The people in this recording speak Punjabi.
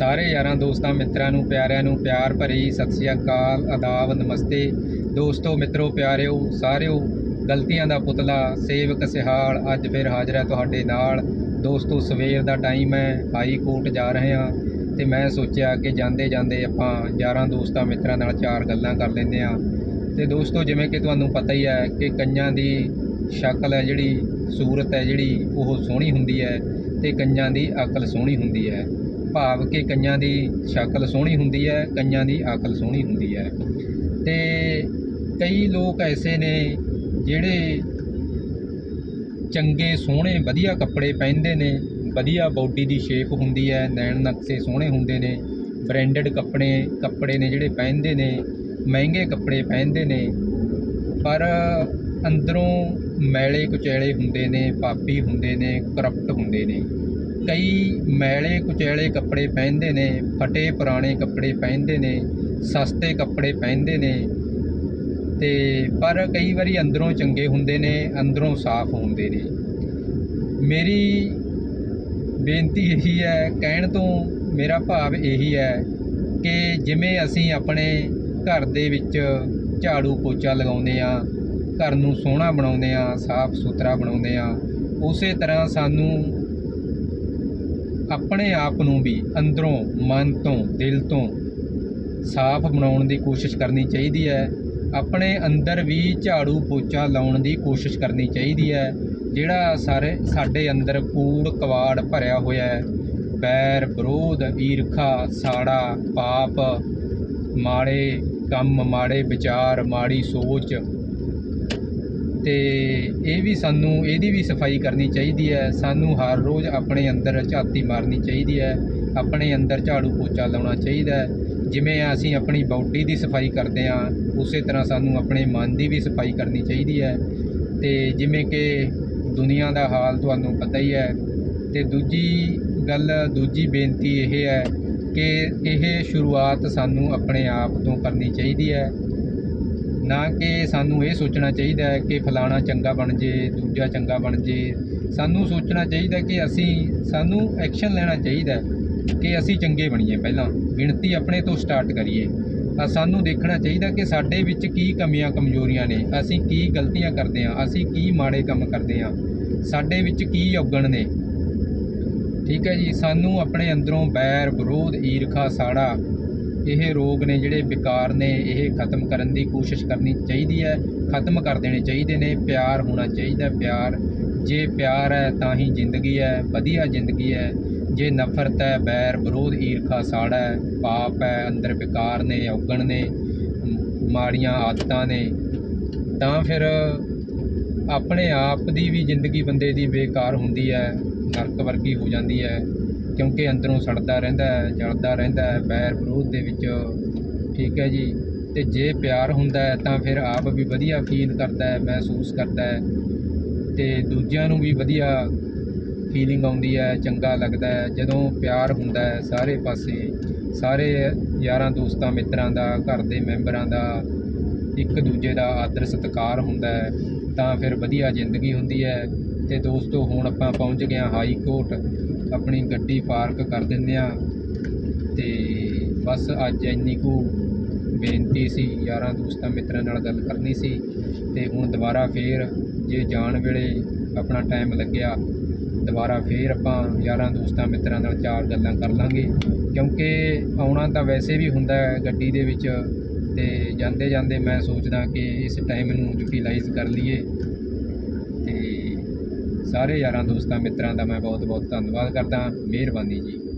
ਸਾਰੇ ਯਾਰਾਂ, ਦੋਸਤਾਂ, ਮਿੱਤਰਾਂ ਨੂੰ, ਪਿਆਰਿਆਂ ਨੂੰ ਪਿਆਰ ਭਰੀ ਸਤਿ ਸ੍ਰੀ ਅਕਾਲ, ਆਦਾਬ, ਨਮਸਤੇ। ਦੋਸਤੋ, ਮਿੱਤਰੋ, ਪਿਆਰਿਓ, ਸਾਰਿਓ, ਗਲਤੀਆਂ ਦਾ ਪੁਤਲਾ, ਸੇਵਕ ਸਿਹਾਲ, ਅੱਜ ਫਿਰ ਹਾਜ਼ਰ ਹੈ ਤੁਹਾਡੇ ਨਾਲ। ਦੋਸਤੋ, ਸਵੇਰ ਦਾ ਟਾਈਮ ਹੈ ਹਾਈ ਕੋਰਟ ਜਾ ਰਹੇ ਹਾਂ ਤੇ ਮੈਂ ਸੋਚਿਆ ਕਿ ਜਾਂਦੇ ਜਾਂਦੇ ਆਪਾਂ ਯਾਰਾਂ, ਦੋਸਤਾਂ, ਮਿੱਤਰਾਂ ਨਾਲ ਚਾਰ ਗੱਲਾਂ ਕਰ ਲੈਂਦੇ ਹਾਂ। ਤੇ ਦੋਸਤੋ, ਜਿਵੇਂ ਕਿ ਤੁਹਾਨੂੰ ਪਤਾ ਹੀ ਹੈ ਕਿ ਕਈਆਂ ਦੀ ਸ਼ਕਲ ਹੈ ਜਿਹੜੀ, ਸੂਰਤ ਹੈ ਜਿਹੜੀ, ਉਹ ਸੋਹਣੀ ਹੁੰਦੀ ਹੈ ਤੇ ਕਈਆਂ ਦੀ ਅਕਲ ਸੋਹਣੀ ਹੁੰਦੀ ਹੈ। ਭਾਵ ਕਿ ਕਈਆਂ ਦੀ ਸ਼ਕਲ ਸੋਹਣੀ ਹੁੰਦੀ ਹੈ, ਕਈਆਂ ਦੀ ਅਕਲ ਸੋਹਣੀ ਹੁੰਦੀ ਹੈ। ਤੇ ਕਈ ਲੋਕ ਐਸੇ ਨੇ ਜਿਹੜੇ ਚੰਗੇ, ਸੋਹਣੇ, ਵਧੀਆ ਕੱਪੜੇ ਪਹਿਨਦੇ ਨੇ, ਵਧੀਆ ਬਾਡੀ ਦੀ ਸ਼ੇਪ ਹੁੰਦੀ ਹੈ, ਨੈਣ ਨਕਸ਼ੇ ਸੋਹਣੇ ਹੁੰਦੇ ਨੇ ਬ੍ਰਾਂਡਡ ਕੱਪੜੇ ਕੱਪੜੇ ਨੇ ਜਿਹੜੇ ਪਹਿਨਦੇ ਨੇ, ਮਹਿੰਗੇ ਕੱਪੜੇ ਪਹਿਨਦੇ ਨੇ, ਪਰ ਅੰਦਰੋਂ ਮੈਲੇ ਕੁਚੈਲੇ ਹੁੰਦੇ ਨੇ, ਪਾਪੀ ਹੁੰਦੇ ਨੇ ਕਰਪਟ ਹੁੰਦੇ ਨੇ। ਕਈ ਮੈਲੇ ਕੁਚੈਲੇ ਕੱਪੜੇ ਪਹਿਨਦੇ ਨੇ, ਫਟੇ ਪੁਰਾਣੇ ਕੱਪੜੇ ਪਹਿਨਦੇ ਨੇ, ਸਸਤੇ ਕੱਪੜੇ ਪਹਿਨਦੇ ਨੇ ਤੇ ਪਰ ਕਈ ਵਾਰੀ ਅੰਦਰੋਂ ਚੰਗੇ ਹੁੰਦੇ ਨੇ, ਅੰਦਰੋਂ ਸਾਫ਼ ਹੁੰਦੇ ਨੇ। ਮੇਰੀ ਬੇਨਤੀ ਇਹੀ ਹੈ, ਕਹਿਣ ਤੋਂ ਮੇਰਾ ਭਾਵ ਇਹੀ ਹੈ ਕਿ ਜਿਵੇਂ ਅਸੀਂ ਆਪਣੇ ਘਰ ਦੇ ਵਿੱਚ ਝਾੜੂ ਪੋਚਾ ਲਗਾਉਂਦੇ ਆ ਘਰ ਨੂੰ ਸੋਹਣਾ ਬਣਾਉਂਦੇ ਆ ਸਾਫ਼ ਸੁਥਰਾ ਬਣਾਉਂਦੇ ਆ ਉਸੇ ਤਰ੍ਹਾਂ ਸਾਨੂੰ ਆਪਣੇ ਆਪ ਨੂੰ ਵੀ ਅੰਦਰੋਂ, ਮਨ ਤੋਂ, ਦਿਲ ਤੋਂ ਸਾਫ਼ ਬਣਾਉਣ ਦੀ ਕੋਸ਼ਿਸ਼ ਕਰਨੀ ਚਾਹੀਦੀ ਹੈ। ਆਪਣੇ ਅੰਦਰ ਵੀ ਝਾੜੂ ਪੋਚਾ ਲਾਉਣ ਦੀ ਕੋਸ਼ਿਸ਼ ਕਰਨੀ ਚਾਹੀਦੀ ਹੈ। ਜਿਹੜਾ ਸਾਰੇ, ਸਾਡੇ ਅੰਦਰ ਕੂੜ ਕਵਾੜ ਭਰਿਆ ਹੋਇਆ ਹੈ। ਬੈਰ, ਵਿਰੋਧ, ਈਰਖਾ, ਸਾੜਾ, ਪਾਪ, ਮਾੜੇ ਕੰਮ, ਮਾੜੇ ਵਿਚਾਰ, ਮਾੜੀ ਸੋਚ ਅਤੇ ਇਹ ਵੀ ਸਾਨੂੰ, ਇਹਦੀ ਵੀ ਸਫ਼ਾਈ ਕਰਨੀ ਚਾਹੀਦੀ ਹੈ। ਸਾਨੂੰ ਹਰ ਰੋਜ਼ ਆਪਣੇ ਅੰਦਰ ਝਾਤੀ ਮਾਰਨੀ ਚਾਹੀਦੀ ਹੈ। ਆਪਣੇ ਅੰਦਰ ਝਾੜੂ ਪੋਚਾ ਲਾਉਣਾ ਚਾਹੀਦਾ ਹੈ। ਜਿਵੇਂ ਅਸੀਂ ਆਪਣੀ ਬਾਡੀ ਦੀ ਸਫ਼ਾਈ ਕਰਦੇ ਹਾਂ, ਉਸੇ ਤਰ੍ਹਾਂ ਸਾਨੂੰ ਆਪਣੇ ਮਨ ਦੀ ਵੀ ਸਫ਼ਾਈ ਕਰਨੀ ਚਾਹੀਦੀ ਹੈ। ਤੇ ਜਿਵੇਂ ਕਿ ਦੁਨੀਆ ਦਾ ਹਾਲ ਤੁਹਾਨੂੰ ਪਤਾ ਹੀ ਹੈ। ਤੇ ਦੂਜੀ ਗੱਲ, ਦੂਜੀ ਬੇਨਤੀ ਇਹ ਹੈ ਕਿ ਇਹ ਸ਼ੁਰੂਆਤ ਸਾਨੂੰ ਆਪਣੇ ਆਪ ਤੋਂ ਕਰਨੀ ਚਾਹੀਦੀ ਹੈ। ਨਾ ਕਿ ਸਾਨੂੰ ਇਹ ਸੋਚਣਾ ਚਾਹੀਦਾ ਹੈ ਕਿ ਫਲਾਣਾ ਚੰਗਾ ਬਣ ਜੇ, ਦੂਜਾ ਚੰਗਾ ਬਣ ਜੇ। ਸਾਨੂੰ ਸੋਚਣਾ ਚਾਹੀਦਾ ਕਿ ਅਸੀਂ, ਸਾਨੂੰ ਐਕਸ਼ਨ ਲੈਣਾ ਚਾਹੀਦਾ ਕਿ ਅਸੀਂ ਚੰਗੇ ਬਣੀਏ ਪਹਿਲਾਂ। ਗਿਣਤੀ ਆਪਣੇ ਤੋਂ ਸਟਾਰਟ ਕਰੀਏ। ਤਾਂ ਸਾਨੂੰ ਦੇਖਣਾ ਚਾਹੀਦਾ ਕਿ ਸਾਡੇ ਵਿੱਚ ਕੀ ਕਮੀਆਂ ਕਮਜ਼ੋਰੀਆਂ ਨੇ। ਅਸੀਂ ਕੀ ਗਲਤੀਆਂ ਕਰਦੇ ਹਾਂ, ਅਸੀਂ ਕੀ ਮਾੜੇ ਕੰਮ ਕਰਦੇ ਹਾਂ। ਸਾਡੇ ਵਿੱਚ ਕੀ ਔਗਣ ਨੇ। ਠੀਕ ਹੈ ਜੀ? ਸਾਨੂੰ ਆਪਣੇ ਅੰਦਰੋਂ ਬੈਰ, ਵਿਰੋਧ, ਈਰਖਾ, ਸਾੜਾ ਇਹ ਰੋਗ ਨੇ ਜਿਹੜੇ ਵਿਕਾਰ ਨੇ, ਇਹ ਖਤਮ ਕਰਨ ਦੀ ਕੋਸ਼ਿਸ਼ ਕਰਨੀ ਚਾਹੀਦੀ ਹੈ, ਖਤਮ ਕਰ ਦੇਣੇ ਚਾਹੀਦੇ ਨੇ। ਪਿਆਰ ਹੋਣਾ ਚਾਹੀਦਾ ਪਿਆਰ। ਜੇ ਪਿਆਰ ਹੈ ਤਾਂ ਹੀ ਜ਼ਿੰਦਗੀ ਹੈ, ਵਧੀਆ ਜ਼ਿੰਦਗੀ ਹੈ। ਜੇ ਨਫ਼ਰਤ ਹੈ, ਬੈਰ ਵਿਰੋਧ, ਈਰਖਾ, ਸਾੜਾ ਹੈ, ਪਾਪ ਹੈ, ਅੰਦਰ ਵਿਕਾਰ ਨੇ, ਔਗਣ ਨੇ, ਮਾੜੀਆਂ ਆਦਤਾਂ ਨੇ, ਤਾਂ ਫਿਰ ਆਪਣੇ ਆਪ ਦੀ ਵੀ ਜ਼ਿੰਦਗੀ ਬੰਦੇ ਦੀ ਬੇਕਾਰ ਹੁੰਦੀ ਹੈ, ਨਰਕ ਵਰਗੀ ਹੋ ਜਾਂਦੀ ਹੈ। ਕਿਉਂਕਿ ਅੰਦਰੋਂ ਸੜਦਾ ਰਹਿੰਦਾ ਹੈ, ਜਲਦਾ ਰਹਿੰਦਾ ਹੈ ਬੈਰ ਵਿਰੋਧ ਦੇ ਵਿੱਚ ਠੀਕ ਹੈ ਜੀ। ਤੇ ਜੇ ਪਿਆਰ ਹੁੰਦਾ ਹੈ ਤਾਂ ਫਿਰ ਆਪ ਵੀ ਵਧੀਆ ਫੀਲ ਕਰਦਾ ਹੈ, ਮਹਿਸੂਸ ਕਰਦਾ ਹੈ। ਤੇ ਦੂਜਿਆਂ ਨੂੰ ਵੀ ਵਧੀਆ ਫੀਲਿੰਗ ਆਉਂਦੀ ਹੈ, ਚੰਗਾ ਲੱਗਦਾ ਹੈ। ਜਦੋਂ ਪਿਆਰ ਹੁੰਦਾ ਹੈ ਸਾਰੇ ਪਾਸੇ, ਸਾਰੇ ਯਾਰਾਂ ਦੋਸਤਾਂ, ਮਿੱਤਰਾਂ ਦਾ, ਘਰ ਦੇ ਮੈਂਬਰਾਂ ਦਾ, ਇੱਕ ਦੂਜੇ ਦਾ ਆਦਰ ਸਤਿਕਾਰ ਹੁੰਦਾ ਹੈ, ਤਾਂ ਫਿਰ ਵਧੀਆ ਜ਼ਿੰਦਗੀ ਹੁੰਦੀ ਹੈ। ਤੇ ਦੋਸਤੋ, ਹੁਣ ਆਪਾਂ ਪਹੁੰਚ ਗਏ ਹਾਂ ਹਾਈ ਕੋਰਟ। ਆਪਣੀ ਗੱਡੀ ਪਾਰਕ ਕਰ ਦਿੰਦੇ ਆ ਤੇ ਬਸ ਅੱਜ ਇੰਨੀ ਕੁ ਬੇਨਤੀ ਸੀ, ਯਾਰਾਂ ਦੋਸਤਾਂ ਮਿੱਤਰਾਂ ਨਾਲ ਗੱਲ ਕਰਨੀ ਸੀ ਤੇ ਹੁਣ ਦੁਬਾਰਾ ਫੇਰ ਜੇ ਜਾਣ ਵੇਲੇ ਆਪਣਾ ਟਾਈਮ ਲੱਗਿਆ, ਦੁਬਾਰਾ ਫੇਰ ਆਪਾਂ ਯਾਰਾਂ ਦੋਸਤਾਂ ਮਿੱਤਰਾਂ ਨਾਲ ਚਾਰ ਗੱਲਾਂ ਕਰ ਲਾਂਗੇ। ਕਿਉਂਕਿ ਆਉਣਾ ਤਾਂ ਵੈਸੇ ਵੀ ਹੁੰਦਾ ਹੈ ਗੱਡੀ ਦੇ ਵਿੱਚ ਤੇ ਜਾਂਦੇ ਜਾਂਦੇ ਮੈਂ ਸੋਚਦਾ ਕਿ ਇਸ ਟਾਈਮ ਨੂੰ ਯੂਟਿਲਾਈਜ਼ ਕਰ ਲਈਏ। ਸਾਰੇ ਯਾਰਾਂ ਦੋਸਤਾਂ ਮਿੱਤਰਾਂ ਦਾ ਮੈਂ ਬਹੁਤ ਬਹੁਤ ਧੰਨਵਾਦ ਕਰਦਾ ਮਿਹਰਬਾਨੀ ਜੀ।